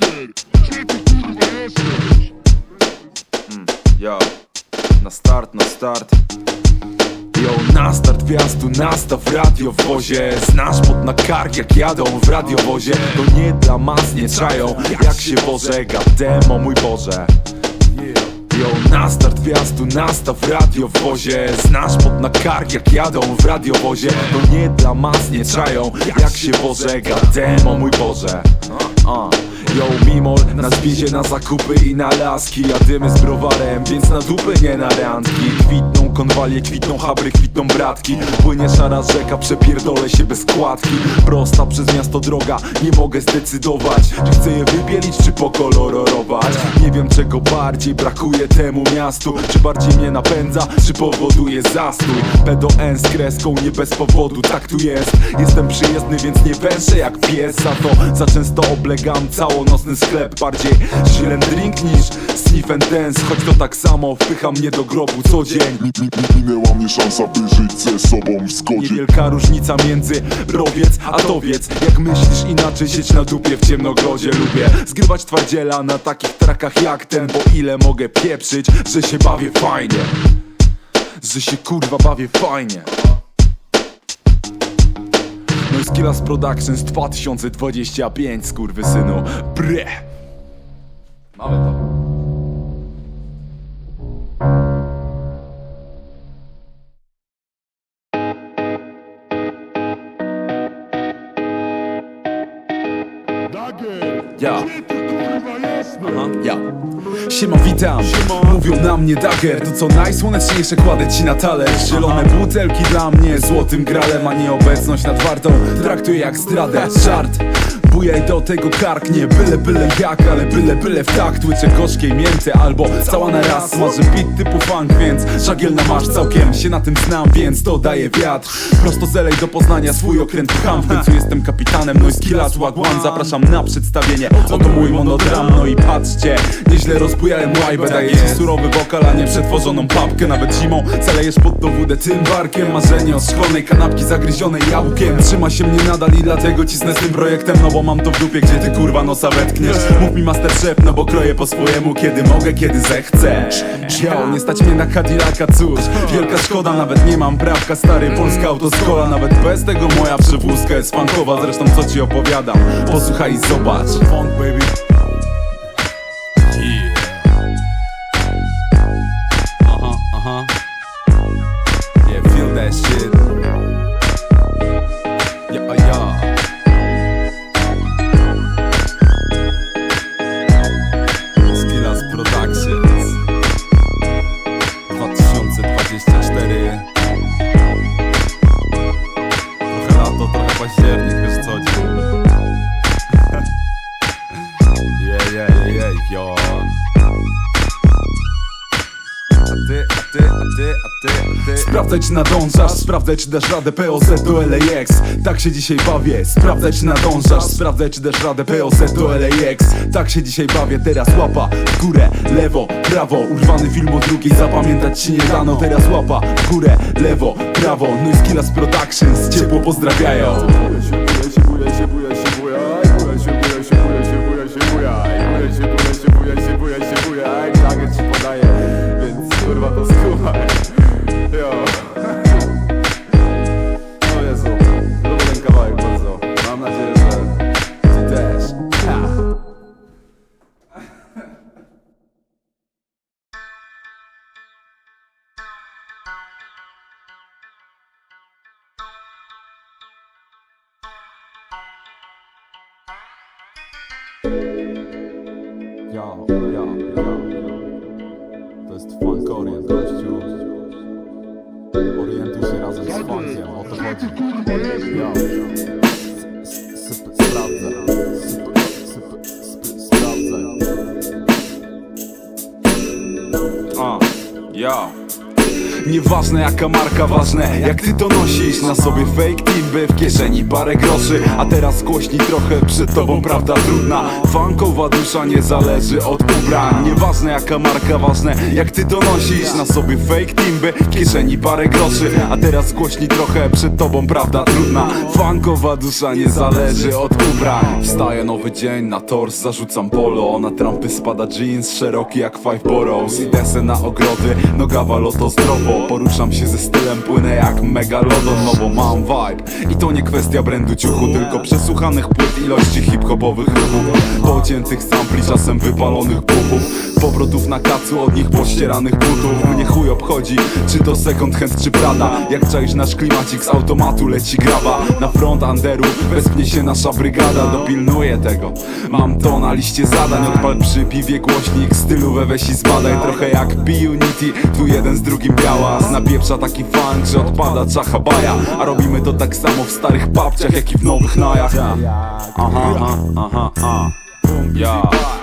Dager, gdzie ty kurwa jesteś? Yo, na start, na start. Yo, na start wjazdu, nastaw radio w wozie. Znasz pod na kark jak jadą w radiowozie. To nie dla mas, nie czają jak się wożę Gademo, mój Boże. Yo, na start wjazdu, nastaw radio w wozie. Znasz pod na kark jak jadą w radiowozie. To nie dla mas, nie czają jak się wożę Gademo, mój Boże. Uh. Yo, mimo nas wiezie na zakupy i na laski. Jadymy z browarem, więc na dupy, nie na randki. Kwitną konwalie, kwitną habry, kwitną bratki. Płynie szara rzeka, przepierdolę się bez kładki. Prosta przez miasto droga, nie mogę zdecydować. Czy chcę je wybielić, czy pokolorować Nie wiem czego bardziej brakuje temu miastu. Czy bardziej mnie napędza, czy powoduje zastój? Pedo N z kreską, nie bez powodu, tak tu jest. Jestem przyjezdny, więc nie węszę jak pies. Za to za często oblegam całonocny sklep Bardziej zielen drink niż sniff and dance. Choć to tak samo wpycha mnie do grobu co dzień. Mi, mi, mi, minęła mnie szansa, by żyć ze sobą w zgodzie. Niewielka różnica między rowiec a towiec. Jak myślisz inaczej, sieć na dupie w ciemnogrodzie Lubię. Zgrywać twardziela na takich trakach jak ten Bo ile mogę pieprzyć, że się bawię fajnie. Że się kurwa bawię fajnie No i Skillas Productions 2025, skurwysynu Bre Mamy to Ja. kurwa jesteś? Ja. Siema, witam. Mówią na mnie Dagger, to co najsłoneczniejsze kładę ci na talerz. Zielone butelki dla mnie złotym gralem, a nieobecność nad wartą traktuję jak zdradę. Żart. Bujaj do tego karknie, byle byle jak, ale byle byle w takt. Łyczę gorzkiej mięty albo cała na raz. Smażę beat typu funk, więc żagielna masz. Całkiem się na tym znam, więc to daje wiatr. Prosto z LA do Poznania swój okręt pcham. W końcu jestem kapitanem, no i skillas Wagwan Zapraszam na przedstawienie, oto mój monodram. No i patrzcie, nieźle rozbujałem łajbę. Daję ci surowy wokal, a nie przetworzoną papkę. Nawet zimą zalejesz pod to wódę tym barkiem. Marzenie o szkolnej kanapki zagryzionej jałkiem Trzyma się mnie nadal i dlatego cisnę z tym projektem No mam to w dupie, gdzie ty kurwa nosa wetkniesz. Mów mi master szef, no bo kroję po swojemu Kiedy mogę, kiedy zechcę Yo, nie stać mnie na Cadillaca, cóż. Wielka szkoda, nawet nie mam prawka Stary, polska autoszkola. Nawet bez tego moja przewózka jest funkowa Zresztą co ci opowiadam, posłuchaj i zobacz. Funk baby sprawdzaj czy dasz radę POZ do LAX Tak się dzisiaj bawię, sprawdzaj czy nadążasz. Sprawdzaj czy dasz radę POZ do LAX Tak się dzisiaj bawię, teraz łapa. W górę, lewo, prawo. Urwany film o drugiej, zapamiętać ci nie dano. Teraz łapa. W górę, lewo, prawo. No i Skillas Productions ciepło pozdrawiają Ja, ja, ja, To jest funk orient, gościu. Orientuj się razem z funkiem, o to chodzi. Kurwa jesteś? Nieważne jaka marka, ważne jak ty to nosisz. Na sobie fake timby, w kieszeni parę groszy. A teraz głośni trochę, przed tobą prawda trudna. Funkowa dusza nie zależy od ubrań. Nieważne jaka marka, ważne jak ty to nosisz. Na sobie fake timby, w kieszeni parę groszy. A teraz głośni trochę, przed tobą prawda trudna. Funkowa dusza nie zależy od ubrań. Wstaje nowy dzień, na tors zarzucam polo. Na trampy spada jeans, szeroki jak Five Boroughs. Idę se na ogrody, noga waloto zdrowo Poruszam się ze stylem, płynę jak megalodon No bo mam vibe. I to nie kwestia brandu ciuchu Tylko przesłuchanych płyt, ilości hip-hopowych ruchów. Pociętych sampli, czasem wypalonych buchów Powrotów na kacu, od nich pościeranych butów. Mnie chuj obchodzi, czy to second hand czy Prada. Jak czaisz nasz klimacik z automatu leci graba Na front underu wespnie się nasza brygada. Dopilnuję tego, mam to na liście zadań. Odpal przy piwie głośnik, stylu we weź zbadaj. Trochę jak B-Unity, tu jeden z drugim biała. Napieprza taki funk, że odpada czacha baja. A robimy to tak samo w starych babciach, jak i w nowych najach. Aha, aha, aha, aha. A.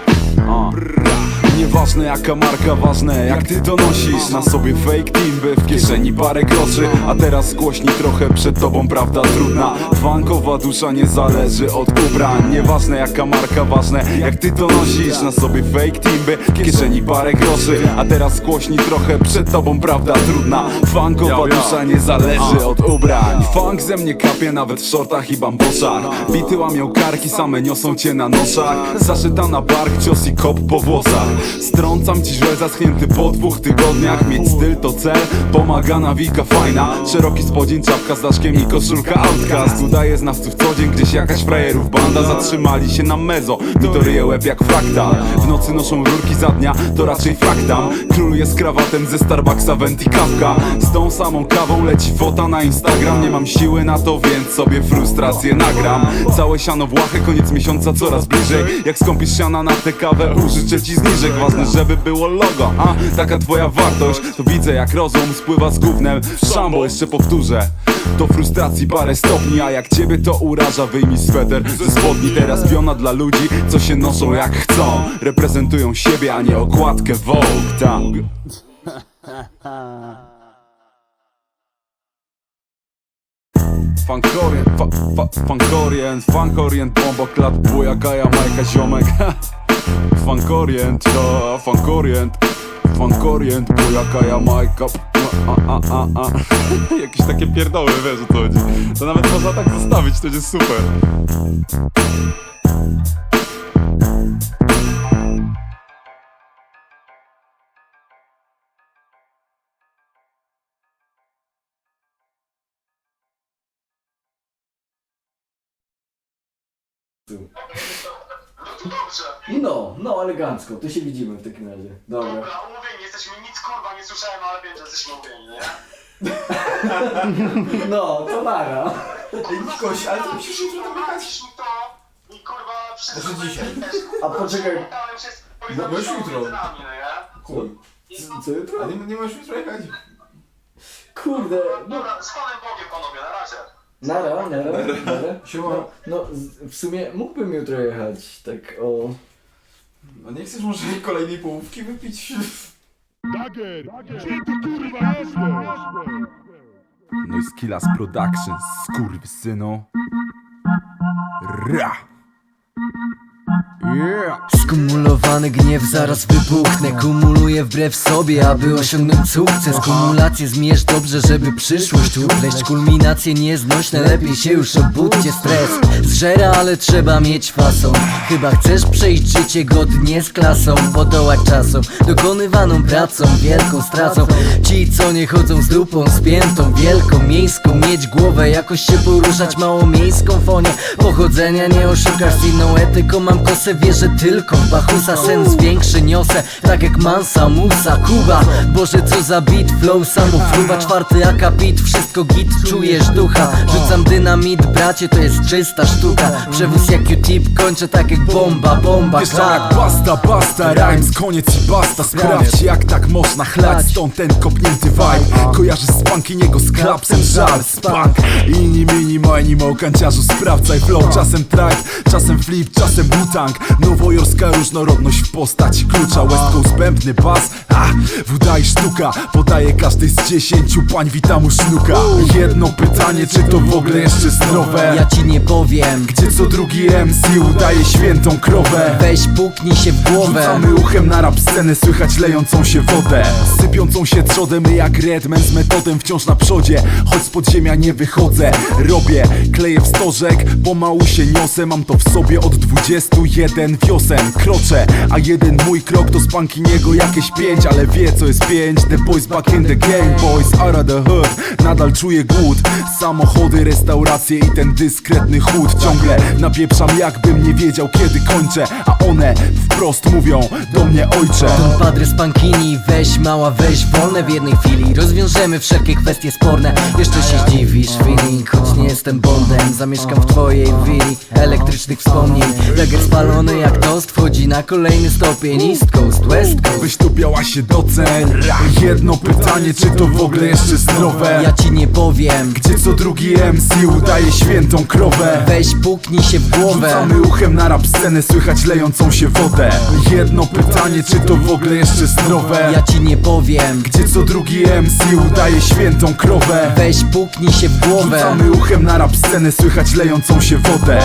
Nieważne jaka marka, ważne jak ty to nosisz. Na sobie fake timby, w kieszeni parę groszy. A teraz głośni trochę, przed tobą prawda trudna. Funkowa dusza nie zależy od ubrań. Nieważne jaka marka, ważne jak ty to nosisz. Na sobie fake timby, w kieszeni parę groszy. A teraz głośni trochę, przed tobą prawda trudna. Funkowa dusza nie zależy od ubrań. Funk ze mnie kapie nawet w shortach i bamboszach Bity łamią karki, same niosą cię na noszach. Zaszyta na bark, cios i kop po włosach Strącam ci źle zaschnięty po dwóch tygodniach. Mieć styl to cel, pomaga nawika fajna. Szeroki spodzień, czapka z daszkiem i koszulka outcast. Udaje znawców co dzień, gdzieś jakaś frajerów banda. Zatrzymali się na mezo, mi to ryje łeb jak fraktal W nocy noszą rurki za dnia, to raczej fraktam Króluje z krawatem ze Starbucksa venti kawka. Z tą samą kawą leci fota na Instagram. Nie mam siły na to, więc sobie frustrację nagram. Całe siano błahe, koniec miesiąca coraz bliżej. Jak skąpisz siana na tę kawę, użyczę ci zniżek Ważne, żeby było logo, a taka twoja wartość. To widzę jak rozum spływa z gównem. Szambo Jeszcze powtórzę. To frustracji parę stopni, a jak ciebie to uraża Wyjmij sweter ze spodni. Teraz piona dla ludzi, co się noszą jak chcą. Reprezentują siebie, a nie okładkę Vogue, tak. Funkorient, fa, fa, funkorient, funkorient, bomba, klat, bujaka, jamajka, ziomek Funkorient, ja, funkorient, funkorient, bujaka, jamajka. A, a, a, a. Jakieś takie pierdoły, wiesz o co chodzi. To nawet można tak zostawić, to jest super No, no elegancko, to się widzimy w takim razie. Dobra. Dobra, umówieni jesteśmy, nic kurwa nie słyszałem, ale wiem, że jesteśmy umówieni, nie? No, to nara. Koś, ale to musisz jutro dogadać. mi to i kurwa wszystko Może dzisiaj. A poczekaj, No, bo już jutro. Chuj. co, co jutro? A nie, nie możesz jutro jechać? Kurde, no. Dobra, z Panem Bogiem panowie, na razie. Nara, nara, nara. Siema. No, no, z- w sumie mógłbym jutro jechać, tak o... A nie chcesz może kolejnej połówki wypić? No i Skillas Productions, skurwysynu Ra! Yeah! Skumulowany gniew zaraz wybuchnę. Kumuluję wbrew sobie, aby osiągnąć sukces. Kumulację zmierz dobrze, żeby przyszłość upleść Kulminacje nieznośne, lepiej się już obudźcie. Stres zżera, ale trzeba mieć fason Chyba chcesz przejść życie godnie z klasą. Podołać czasom, dokonywaną pracą Wielką stracą. Ci co nie chodzą z dupą spiętą Wielką, miejską, mieć głowę Jakoś się poruszać mało miejską fonie. Pochodzenia nie oszukasz z inną etyką Mam kosę, wierzę tylko w Bachusa Sens większy niosę, tak jak Mansa, Musa, Kuba. Boże co za beat, flow samofruba Czwarty akapit, wszystko git, czujesz ducha. Rzucam dynamit, bracie, to jest czysta sztuka. Przewóz jak Q-tip, kończę tak jak bomba, bomba, jak klap basta, basta, rhymes, koniec i basta. Sprawdź jak tak można chlać, stąd ten kopnięty vibe. Kojarzysz z punkiniego z klapsem, żal, spank. Inni, mini, mini, kanciarzu, sprawdzaj flow. Czasem tribe, czasem flip, czasem butang Nowojorska różnorodność w postaci klucza West Coast bębny bas, a, woda i sztuka Podaje każdy z dziesięciu pań, witamu sznuka. Jedno pytanie, czy to w ogóle jeszcze zdrowe? Ja ci nie powiem. Gdzie co drugi MC udaje świętą krowę? Weź puknij się w głowę. Rzucamy uchem na rap scenę, słychać lejącą się wodę. Sypiącą się trzodem, my jak Redman z metodem wciąż na przodzie. Choć z podziemia nie wychodzę, robię, kleję w stożek Pomału się niosę, mam to w sobie od 21 wiosen Kroczę, a jeden mój krok to z niego jakieś pięć Ale wie co jest pięć, the boys back in the game Boys are the hood, nadal czuję głód. Samochody, restauracje i ten dyskretny chód. Ciągle napieprzam jakbym nie wiedział kiedy kończę A one wprost mówią do mnie ojcze. Don Padre z Pankini, weź mała, weź wolne w jednej chwili. Rozwiążemy wszelkie kwestie sporne. Jeszcze się zdziwisz, feeling Choć nie jestem Bondem, zamieszkam w twojej willi. Elektrycznych wspomnień. Dagger spalony jak tost Wchodzi na kolejny stopień. East Coast, West Coast. Weź tu biała się docen Jedno pytanie, czy to w ogóle jeszcze zdrowe? Ja ci nie powiem. Gdzie co drugi MC udaje świętą krowę? Weź puknij się w głowę. Rzucamy uchem na rap scenę, słychać lejącą się wodę. Jedno pytanie, czy to w ogóle jeszcze zdrowe? Ja ci nie powiem. Gdzie co drugi MC udaje świętą krowę? Weź puknij się w głowę. Rzucamy uchem na rap scenę, słychać lejącą się wodę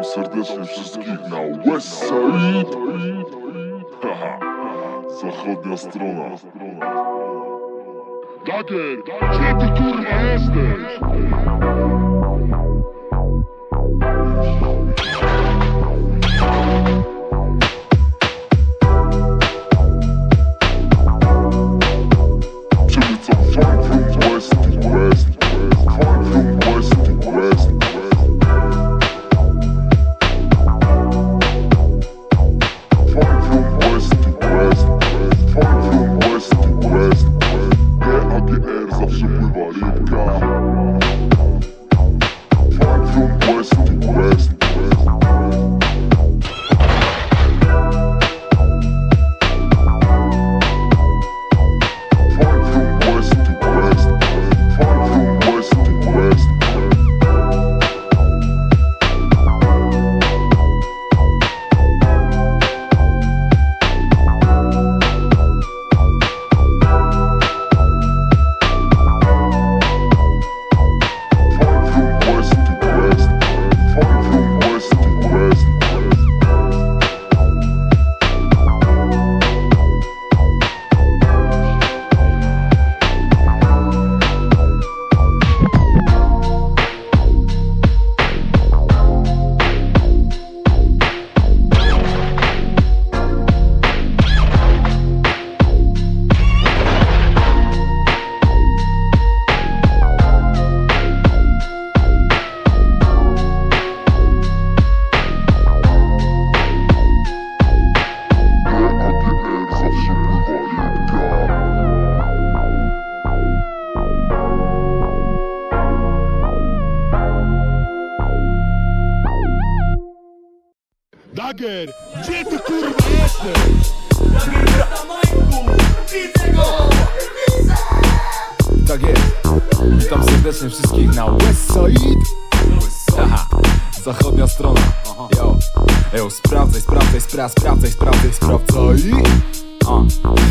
Witam serdecznie wszystkich na Westside Haha, zachodnia strona Dagger, gdzie ty kurwa jesteś? Przemycam Dagger, gdzie ty kurwa jesteś? Tak jest. Witam serdecznie wszystkich na Westside Haha, zachodnia strona. Yo, yo, sprawdzaj, sprawdzaj, spra sprawdzaj, sprawdzaj, sprawdzaj. A.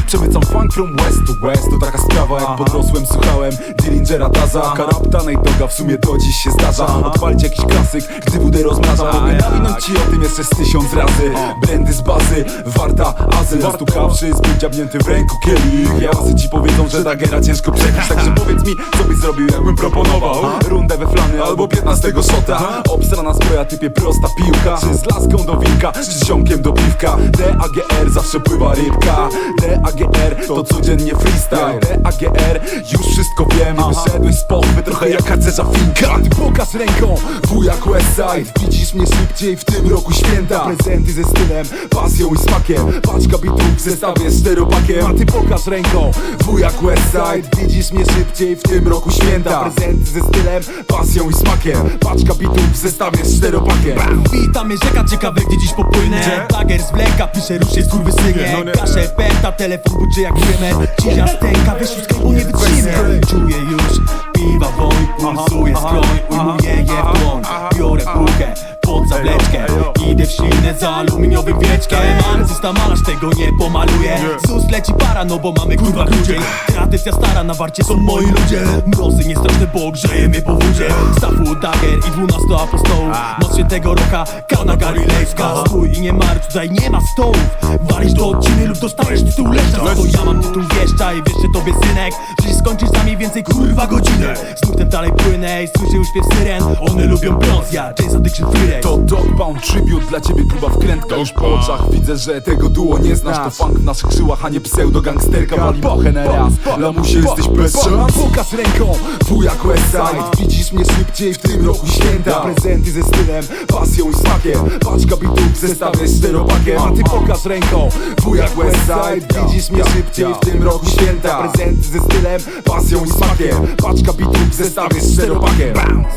Przemycam funk from west to west To taka sprawa jak podrosłem słuchałem Dillingera Daza Karaptanej doga w sumie do dziś się zdarza. Odpalić jakiś klasyk, gdy budę rozmrażam Mogę nawinąć ci o tym jeszcze z tysiąc razy. Brandy z bazy, warta, azy. Kasy Zastukawszy, zbyt dziabnięty w ręku kielich. Jasy ci powiedzą, że Dagera ciężko przebić Także powiedz mi, co byś zrobił, jakbym proponował Rundę we flany albo 15 szota Obstrana zbroja, typie prosta piłka. Czy z laską do wilka, czy z ziomkiem do piwka. DAGR zawsze pływa rybka DAGR to codziennie freestyle. DAGR już wszystko wiemy Wyszedłeś z pochwy, trochę jak harcerza finka. Ty pokaż ręką, wujak Westside Widzisz mnie szybciej w tym roku święta. Prezenty ze stylem, pasją i smakiem. Paczka bitów w zestawie z czteropakiem A ty pokaż ręką, wujak Westside Widzisz mnie szybciej w tym roku święta. Prezenty ze stylem, pasją i smakiem. Paczka bitów w zestawie z czteropakiem Wita mnie rzeka, ciekawe gdzie dziś popłynę. Lager zwleka, pisze ruszy skurwysynie No. Kaszę pęta, telefon buczy jak kremer Cizia stęka, kręgu nie wytrzymie. Czuję już piwa woń, pulsuje skroń Ujmuję je w dłoń, biorę półkę pod zawleczkę Idę w silne za aluminiowym wieczkiem Artysta malarz tego nie pomaluje. Zus leci para, no bo mamy kurwa grudzień Tradycja stara, na warcie są moi ludzie. Mrozy niestraszne, bo grzeje mnie po wódzie. Stafu, Dager i dwunastu apostołów. Moc świętego roka, kana galilejska. Stój i nie martw, tutaj nie ma stołów. Walisz do odciny lub dostajesz tytuł leszcza. Za to ja mam tytuł wieszcza i wieszczę tobie synek. Że skończysz za mniej więcej kurwa godzinę. Z dalej płynę i słyszę już śpiew syren. One lubią brąz, ja James Addiction Free To Dogbound Tribute dla ciebie gruba wkrętka. Już po oczach widzę, że tego duo nie znasz. To funk w naszych żyłach, a nie pseudo gangsterka. Wali bochę na raz, lamusie jesteś bez szans. Pokaż ręką, wujak Westside Widzisz mnie szybciej w tym roku święta. Prezenty ze stylem, pasją i smakiem. Paczka bitów w zestawie z czteropakiem A ty pokaż ręką, wujak Westside Widzisz mnie szybciej w tym roku święta. Prezenty ze stylem, pasją i smakiem. Paczka bitów w zestawie z czteropakiem Bounce.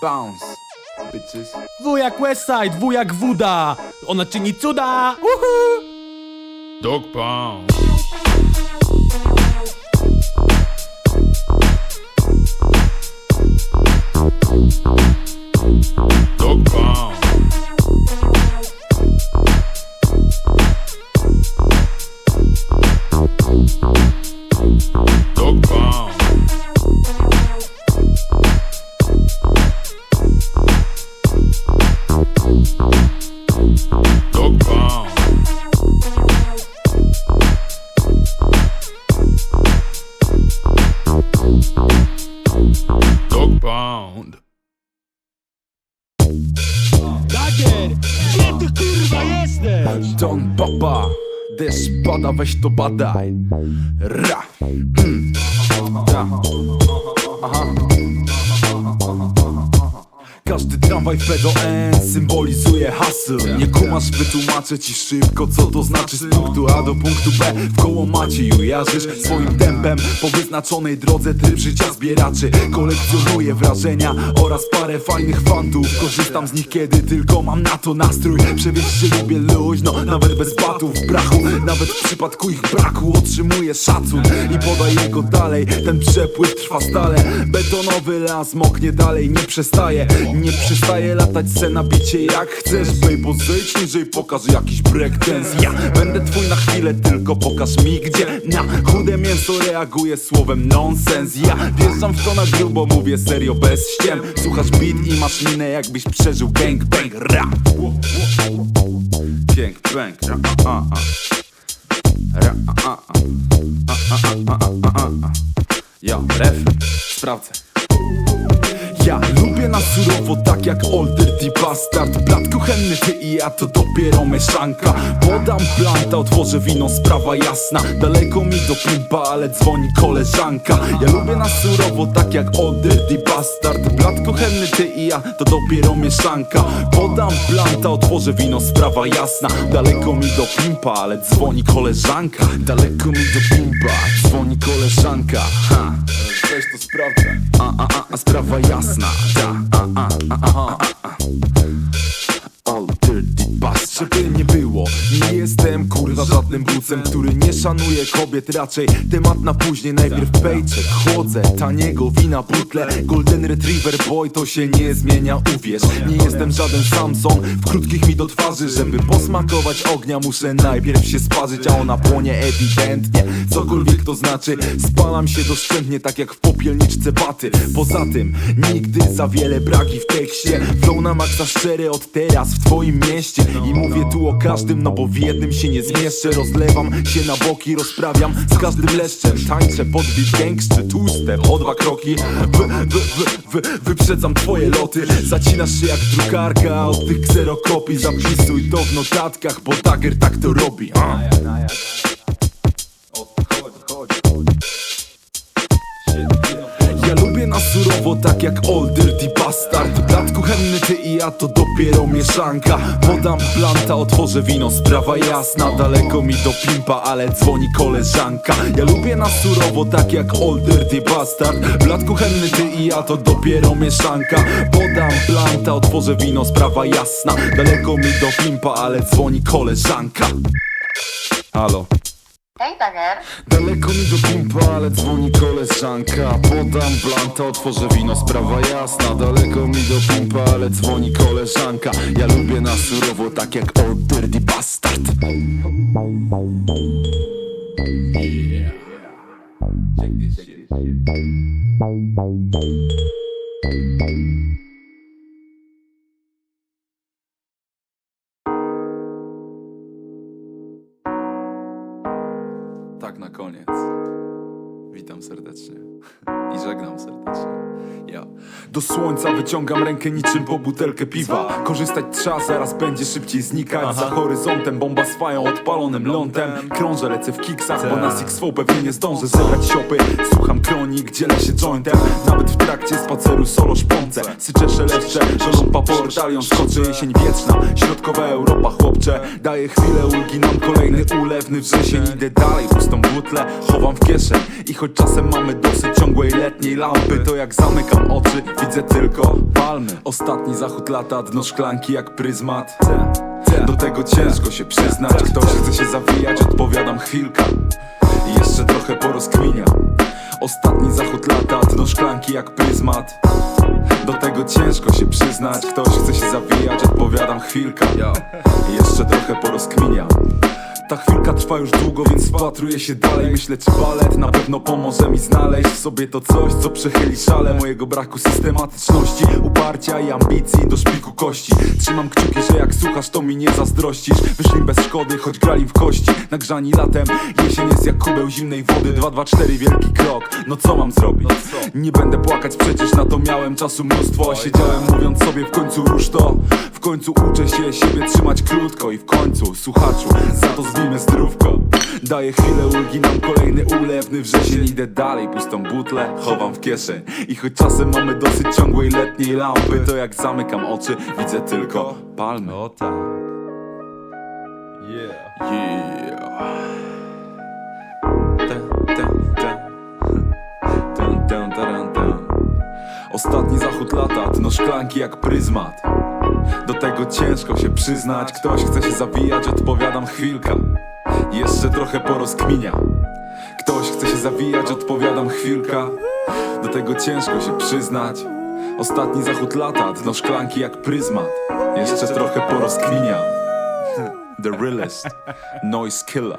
Bounce Bitches Wujak Westside, wujak Wuda Ona czyni cuda Uhu. Dog Pound. Dog Pound. Weź to badaj Ra. Mm. Tramwaj w PDN symbolizuje haseł. Nie kumasz, wytłumaczę ci szybko co to znaczy Z punktu A do punktu B w koło macie Jujarzysz swoim tempem. Po wyznaczonej drodze Tryb życia zbieraczy. Kolekcjonuję wrażenia oraz parę fajnych fantów. Korzystam z nich kiedy tylko mam na to nastrój. Przewieźć się lubię luźno, nawet bez batów brachu. Nawet w przypadku ich braku otrzymuję szacun I podaję go dalej, ten przepływ trwa stale. Betonowy las moknie dalej, nie przestaje Nie przestaje latać se na bicie jak chcesz Babe, zejdź niżej, pokaż jakiś breakdance Ja będę twój na chwilę, tylko pokaż mi gdzie Na chude mięso reaguję słowem nonsens Ja wjeżdżam w to na grubo, mówię serio bez ściem Słuchasz beat i masz minę jakbyś przeżył gangbang Ra Gangbang, ra, a, a. Ra, a, a, a. A, a, a, a, a, a. Ja, refren, sprawdzę ja lubię na surowo tak jak Old Dirty Bastard. Blat kuchenny ty i ja to dopiero mieszanka. Podam planta, otworzę wino, sprawa jasna. Daleko mi do pimpa, ale dzwoni koleżanka. Ja lubię na surowo tak jak Old Dirty Bastard. Blat kuchenny ty i ja to dopiero mieszanka. Podam planta, otworzę wino, sprawa jasna. Daleko mi do pimpa, ale dzwoni koleżanka. Daleko mi do pimpa, dzwoni koleżanka. Ha. Weź to sprawdzę A, a, a, a sprawa Szanuje kobiet, raczej. Temat na później Najpierw paycheck, chłodzę, taniego wina butle. Golden Retriever boy, to się nie zmienia, uwierz. Nie jestem żaden Samson, w krótkich mi do twarzy Żeby posmakować ognia muszę najpierw się sparzyć A ona płonie ewidentnie, cokolwiek to znaczy Spalam się doszczętnie, tak jak w popielniczce baty. Poza tym, nigdy za wiele braki w tekście. Flow na maksa szczery od teraz w twoim mieście. I mówię tu o każdym, no bo wiem jednym się nie zmieszczę. Rozlewam się na boki, rozprawiam z każdym leszczem. Tańczę pod beat gangster, two-step, o dwa kroki. Wy, wy, wy, wy, Wyprzedzam twoje loty. Zacinasz się jak drukarka od tych kserokopii Zapisuj to w notatkach, bo Dagger tak to robi a. na surowo, tak jak Old Dirty Bastard. Blat kuchenny, ty i ja to dopiero mieszanka. Podam planta, otworzę wino, sprawa jasna. Daleko mi do pimpa, ale dzwoni koleżanka. Ja lubię na surowo, tak jak Old Dirty Bastard. Blat kuchenny, ty i ja to dopiero mieszanka. Podam planta, otworzę wino, sprawa jasna. Daleko mi do pimpa, ale dzwoni koleżanka. Halo Hej, Dagger. Daleko mi do pimpa, ale dzwoni koleżanka. Podam blanta, otworzę wino, sprawa jasna. Daleko mi do pimpa, ale dzwoni koleżanka. Ja lubię na surowo, tak jak Old Dirty Bastard. Tak Witam serdecznie i żegnam serdecznie. Ja do słońca wyciągam rękę niczym po butelkę piwa. Korzystać trzeba, zaraz będzie szybciej znikać. Za horyzontem bomba swają odpalonym lądem. Krążę, lecę w kiksach, bo na Six pewnie nie zdążę zebrać siopy. Słucham kronik, dzielę się jointem. Nawet w trakcie spaceru solo szpącę. Syczę, szeleszcze, żolą papor, talion skoczy. Jesień wieczna, środkowa Europa, chłopcze. Daję chwilę ulgi, nam kolejny ulewny wrzesień. Idę dalej, pustą butlę chowam w kieszeń. I choć czasem mamy dosyć ciągłej letniej lampy, to jak zamykam oczy, widzę tylko palmy. Ostatni zachód lata, dno szklanki jak pryzmat. Do tego ciężko się przyznać, ktoś chce się zawijać, odpowiadam chwilka. I jeszcze trochę porozkminia. Ostatni zachód lata, dno szklanki jak pryzmat. Do tego ciężko się przyznać, ktoś chce się zawijać, odpowiadam chwilka. I jeszcze trochę porozkminiam. Ta chwilka trwa już długo, więc wpatruję się dalej. Myślę czy balet na pewno pomoże mi znaleźć w sobie to coś, co przechyli szale Mojego braku systematyczności, uparcia i ambicji do szpiku kości. Trzymam kciuki, że jak słuchasz to mi nie zazdrościsz. Wyszli bez szkody, choć grali w kości. Nagrzani latem, jesień jest jak kubeł zimnej wody. 2, 2, 4, wielki krok, no co mam zrobić? Nie będę płakać, przecież na to miałem czasu mnóstwo. Siedziałem mówiąc sobie w końcu rusz to. W końcu uczę się siebie trzymać krótko I w końcu, słuchaczu, za to zbijmy zdrówko Daję chwilę ulgi, nam kolejny ulewny wrzesień. Idę dalej, pustą butlę chowam w kieszeń. I choć czasem mamy dosyć ciągłej letniej lampy To jak zamykam oczy, widzę tylko palmy. O tak. Yeah. Ostatni zachód lata, dno szklanki jak pryzmat. Do tego ciężko się przyznać. Ktoś chce się zawijać, odpowiadam chwilka Jeszcze trochę porozkminia. Ktoś chce się zawijać, odpowiadam chwilka. Do tego ciężko się przyznać. Ostatni zachód lata, dno szklanki jak pryzmat. Jeszcze trochę porozkminia. The realest Noise killer.